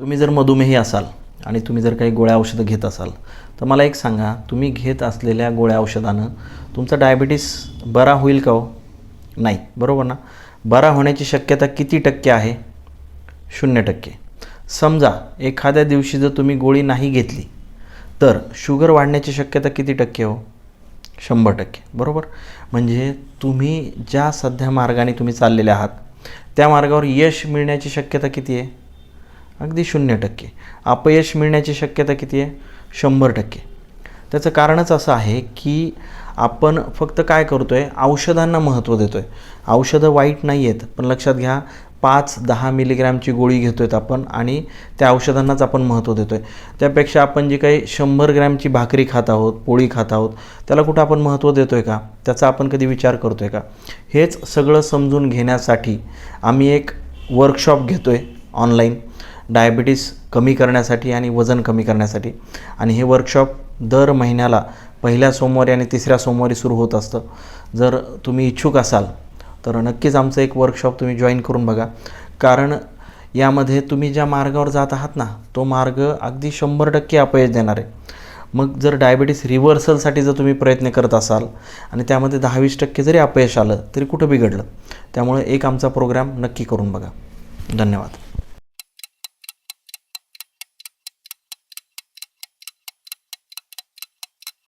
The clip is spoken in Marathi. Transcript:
तुम्ही जर मधुमेही असाल आणि तुम्ही जर काही गोळ्या औषधं घेत असाल तर मला एक सांगा तुम्ही घेत असलेल्या गोळ्या औषधानं तुमचा डायबिटीस बरा होईल का हो? नाही बरोबर ना? बरा होण्याची शक्यता किती टक्के आहे? शून्य टक्के. समजा एखाद्या दिवशी जर तुम्ही गोळी नाही घेतली तर शुगर वाढण्याची शक्यता किती टक्के हो? शंभर टक्के. बरोबर? म्हणजे तुम्ही ज्या सध्या मार्गाने तुम्ही चाललेले आहात त्या मार्गावर यश मिळण्याची शक्यता किती आहे? अगदी शून्य टक्के. अपयश मिळण्याची शक्यता किती आहे? शंभर टक्के. त्याचं कारणच असं आहे की आपण फक्त काय करतो आहे औषधांना महत्त्व देतो आहे औषधं वाईट नाही आहेत पण लक्षात घ्या पाच दहा मिलीग्रॅमची गोळी घेतो आहेत आपण आणि त्या औषधांनाच आपण महत्त्व देतो आहे त्यापेक्षा आपण जे काही शंभर ग्रॅमची भाकरी खात आहोत पोळी खात आहोत त्याला कुठं आपण महत्त्व देतो आहे का? त्याचा आपण कधी विचार करतो आहे का? हेच सगळं समजून घेण्यासाठी आम्ही एक वर्कशॉप घेतो आहे ऑनलाईन डायबिटीस कमी करण्यासाठी आणि वजन कमी करण्यासाठी. आणि हे वर्कशॉप दर महिन्याला पहिल्या सोमवारी आणि तिसऱ्या सोमवारी सुरू होत असतं. जर तुम्ही इच्छुक असाल तर नक्कीच आमचं एक वर्कशॉप तुम्ही जॉईन करून बघा. कारण यामध्ये तुम्ही ज्या मार्गावर जात आहात ना तो मार्ग अगदी शंभर टक्के अपयश देणार. आहे मग जर डायबिटीस रिव्हर्सलसाठी जर तुम्ही प्रयत्न करत असाल आणि त्यामध्ये दहावीस टक्के जरी अपयश आलं तरी कुठं बिघडलं? त्यामुळे एक आमचा प्रोग्राम नक्की करून बघा. धन्यवाद.